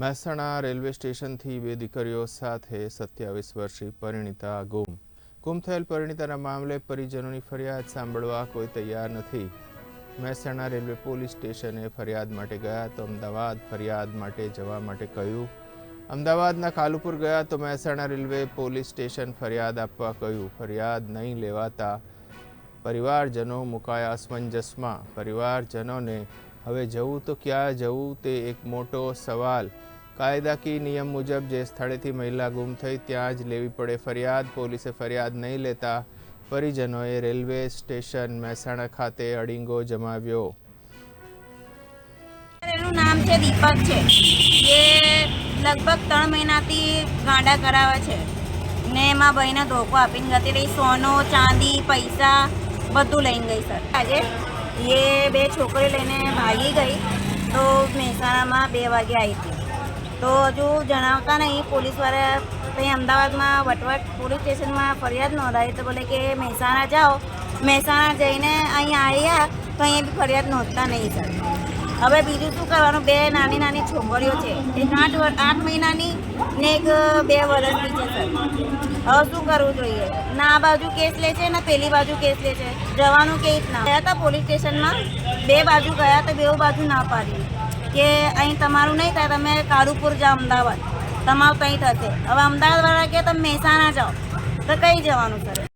Mehsana railway સ્ટેશનથી બે દીકરીઓ સાથે સત્યાવીસ વર્ષીય પરિણીતા ગુમ. ગુમ થયેલ પરિણીતાના મામલે પરિજનોની ફરિયાદ સાંભળવા કોઈ તૈયાર નથી. મહેસાણા રેલવે પોલીસ સ્ટેશને ફરિયાદ માટે ગયા તો અમદાવાદ ફરિયાદ માટે જવા માટે કહ્યું. અમદાવાદના કાલુપુર ગયા તો મહેસાણા રેલવે પોલીસ સ્ટેશન ફરિયાદ આપવા કહ્યું. ફરિયાદ નહીં લેવાતા પરિવારજનો મુકાયા અસમંજસમાં. પરિવારજનોને હવે જવું તો ક્યાં જવું તે એક મોટો સવાલ. કાયદાકીય નિયમ મુજબ જે સ્થળેથી મહિલા ગુમ થઈ ત્યાં જ લેવી પડે ફરિયાદ. પોલીસે ફરિયાદ નહીં લેતા પરિજનોએ રેલવે સ્ટેશન મહેસાણા ખાતે અડીંગો જમાવ્યો. એનું નામ છે દીપક છે. એ લગભગ ત્રણ મહિનાથી ગાંડા કરાવે છે. ને એમાં ભાઈને ધોકો આપીને જતી રહી સોનો, ચાંદી, પૈસા બધું લઈને ગઈ સર. આજે એ બે છોકરી લઈને ભાગી ગઈ તો મહેસાણામાં બે વાગે આવી હતી. તો હજુ જણાવતા નહીં પોલીસવાળા ત્યાં અમદાવાદમાં વટવટ પોલીસ સ્ટેશનમાં ફરિયાદ નોંધાવી તો બોલે કે મહેસાણા જાઓ. મહેસાણા જઈને અહીંયા આવ્યા તો અહીંયા બી ફરિયાદ નોંધતા નહીં સર હવે બીજું શું કરવાનું? બે નાની નાની છોકરીઓ છે. એક આઠ આઠ મહિનાની ને એક બે વર્ષની છે, સર. હવે શું કરવું જોઈએ? ના, આ બાજુ કેસ લે છે ને પેલી બાજુ કેસ લે છે? જવાનું કે ના? ગયા હતા પોલીસ સ્ટેશનમાં. બે બાજુ ગયા તો બેઉ બાજુ ના પાડી. કે અહીં તમારું નહીં થાય, તમે કાળુપુર જાઓ, અમદાવાદ. તમારું કંઈ થશે. હવે અમદાવાદવાળા કે તમે મહેસાણા જાઓ. તો કઈ જવાનું, સર?